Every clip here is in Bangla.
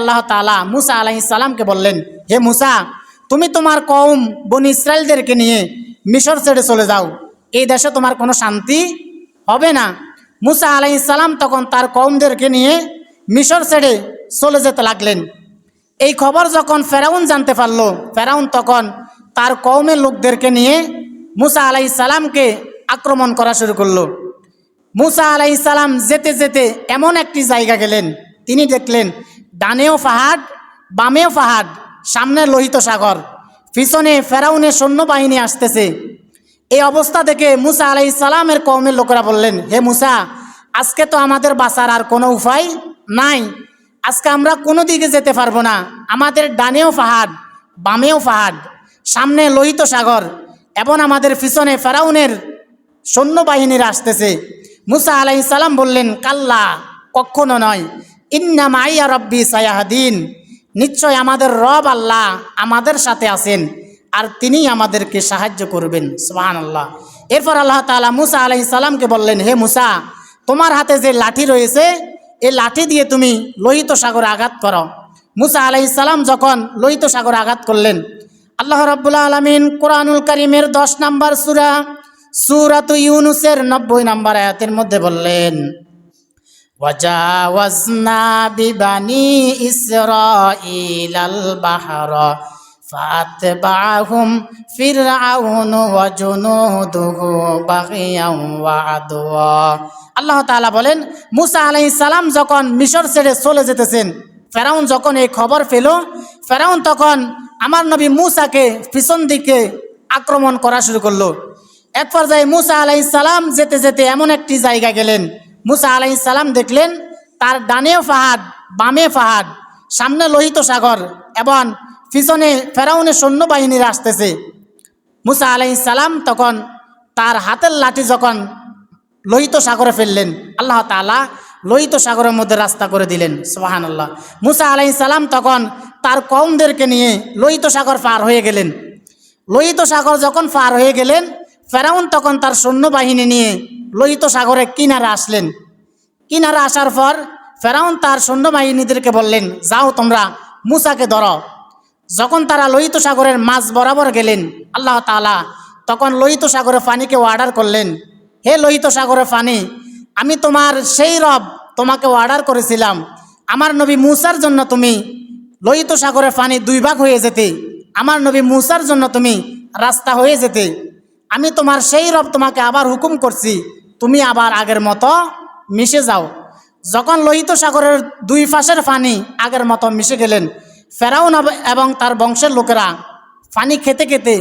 আল্লাহ তালা মুসা আলাহি সালামকে বললেন, হে মুসা, তুমি তোমার কৌম বনি ইসরায়েলদেরকে নিয়ে মিশর ছেড়ে চলে যাও। এই দেশে তোমার কোনো শান্তি হবে না। মুসা আলাহি সালাম তখন তার কৌমদেরকে নিয়ে মিশর ছেড়ে চলে যেতে লাগলেন। এই খবর যখন ফেরাউন জানতে পারল, ফেরাউন তখন তার কৌমের লোকদেরকে নিয়ে মুসা আলাহি সালামকে আক্রমণ করা শুরু করল। মুসা আলাইহিস সালাম যেতে যেতে এমন একটি জায়গা গেলেন, তিনি দেখলেন ডানেও পাহাড় বামেও পাহাড় সামনে লোহিত সাগর, পিছনে ফেরাউনের সৈন্যবাহিনী আসতেছে। এই অবস্থা দেখে মুসা আলাইহিস সালামের কওমের লোকেরা বললেন, হে মুসা, আজকে তো আমাদের বাঁচার আর কোনো উপায় নাই। আজকে আমরা কোনো দিকে যেতে পারব না। আমাদের ডানেও পাহাড় বামেও পাহাড় সামনে লোহিত সাগর এবং আমাদের পিছনে ফেরাউনের সৈন্যবাহিনীরা আসতেছে। মুসা আলাই সালাম বললেন, কাল্লা কখনো নয়। ইন্না মাইয়া রব্বি সায়াহাদিন। নিশ্চয় আমাদের রব আল্লাহ আমাদের সাথে আছেন আর তিনি আমাদেরকে সাহায্য করবেন। সোহান আল্লাহ এরপর আল্লাহ তালা মুসা আলাই সালামকে বললেন, হে মুসা, তোমার হাতে যে লাঠি রয়েছে এই লাঠি দিয়ে তুমি লোহিত সাগরে আঘাত করো। মুসা আলাই সালাম যখন লোহিত সাগরে আঘাত করলেন, আল্লাহ রাব্বুল আলমিন কোরআনুল করিমের দশ নম্বর সুরা, সুরাত ইউনুসের নব্বই নম্বর আয়াতের মধ্যে বললেন وجاوزنا ببني إسرائيل البحر فأتبعهم فرعون وجنوده بغيا وعدوا আল্লাহ তাআলা বলেন মুসা আলাইহিস সালাম যখন মিশর ছেড়ে চলে যেতেছেন ফেরাউন যখন এই খবর পেল ফেরাউন তখন আমার নবী মুসাকে পিছন দিকে আক্রমণ করা শুরু করলো এক পর্যায়ে মুসা আলাইহিস সালাম যেতে যেতে এমন একটি জায়গা গেলেন মুসা আলাইহিস সালাম দেখলেন, তার ডানেও পাহাড় বামে পাহাড় সামনে লোহিত সাগর এবং পিছনে ফেরাউনের সৈন্যবাহিনীরা আসতেছে। মুসা আলাইহিস সালাম তখন তার হাতের লাঠি যখন লোহিত সাগরে ফেললেন, আল্লাহ তাআলা লোহিত সাগরের মধ্যে রাস্তা করে দিলেন সোহান আল্লাহ মুসা আলাইহিস সালাম তখন তার কমদেরকে নিয়ে লোহিত সাগর পার হয়ে গেলেন। লোহিত সাগর যখন পার হয়ে গেলেন, ফেরাউন তখন তার সৈন্যবাহিনী নিয়ে লোহিত সাগরের কিনারে আসলেন। কিনারে আসার পর ফেরাউন তার সৈন্যবাহিনীদেরকে বললেন, যাও তোমরা মুসাকে ধরো। যখন তারা লোহিত সাগরের মাঝ বরাবর গেলেন, আল্লাহ তাআলা তখন লোহিত সাগরের পানিকে অর্ডার করলেন, হে লোহিত সাগরের পানি, আমি তোমার সেই রব তোমাকে অর্ডার করেছিলাম। আমার নবী মুসার জন্য তুমি লোহিত সাগরের পানি দুই ভাগ হয়ে যেতে, আমার নবী মুসার জন্য তুমি রাস্তা হয়ে যেতে। আমি তোমার সেই রব তোমাকে আবার হুকুম করছি, তুমি আবার আগের মতো মিশে যাও। যখন লোহিত সাগরের দুই পাশের পানি আগের মতো মিশে গেলেন, ফেরাউন এবং তার বংশের লোকেরা পানি খেতে খেতে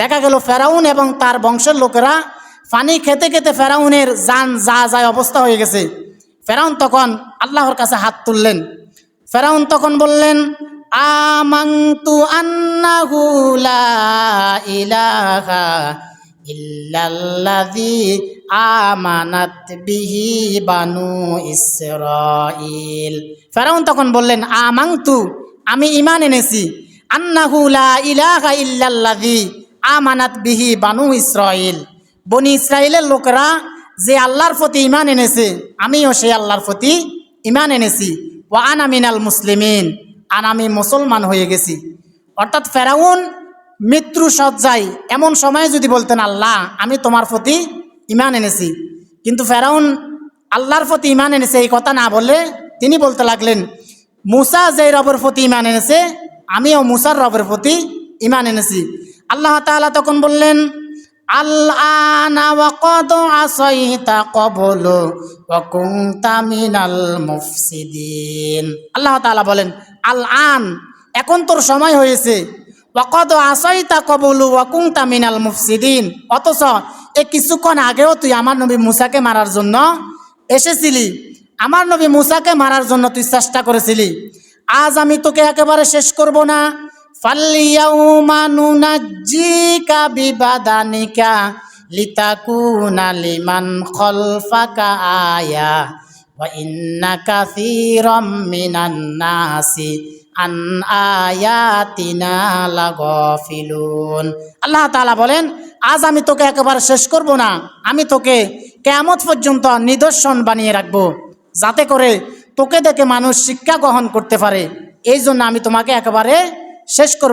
দেখা গেল ফেরাউন এবং তার বংশের লোকেরা পানি খেতে খেতে ফেরাউনের যান যা যায় অবস্থা হয়ে গেছে। ফেরাউন তখন আল্লাহর কাছে হাত তুললেন। ফেরাউন তখন বললেন আমাংতু আন্নাহু লা ইলাহা ইল্লাল্লাযী আমানাত বিহি বানু ইসরাইল ফেরাউন তখন বললেন আমাংতু আমি ঈমান এনেছি। আন্নাহু লা ইলাহা ইল্লাল্লাযী আমানাত বিহি বানু ইসরাইল বনি ইসরায়েলের লোকেরা যে আল্লাহর প্রতি ইমান এনেছে, আমিও সেই আল্লাহর প্রতি ইমান এনেছি। ও আনা মিনাল মুসলিমিন, আর আমি মুসলমান হয়ে গেছি। অর্থাৎ ফেরাউন মৃত্যু সজ্জায় এমন সময়ে যদি বলতেন, আল্লাহ, আমি তোমার প্রতি ইমান এনেছি। কিন্তু ফেরাউন আল্লাহর প্রতি ইমান এনেছে এই কথা না বলে তিনি বলতে লাগলেন, মুসা যে রবের প্রতি ইমান এনেছে, আমিও মুসার রবের প্রতি ইমান এনেছি। আল্লাহ তাআলা তখন বললেন আল্লাহ বলেন আল আন এখন তোর সময় হয়েছে। ওয়াকদ আসাইতা কবলু ওয়া কুনতা মিনাল মুফসিদিন। অথচ এ কিছুক্ষণ আগেও তুই আমার নবী মুসাকে মারার জন্য এসেছিলি। আমার নবী মুসাকে মারার জন্য তুই চেষ্টা করেছিলি। আজ আমি তোকে একেবারে শেষ করব না। খলফাকা আয়া। আন আয়াতিনা গফিলুন আল্লাহ তাআলা বলেন, আজ আমি তোকে একেবারে শেষ করব না। আমি তোকে কেয়ামত পর্যন্ত নিদর্শন বানিয়ে রাখব, যাতে করে তোকে দেখে মানুষ শিক্ষা গ্রহণ করতে পারে। এই জন্য আমি তোমাকে একেবারে শেষ করব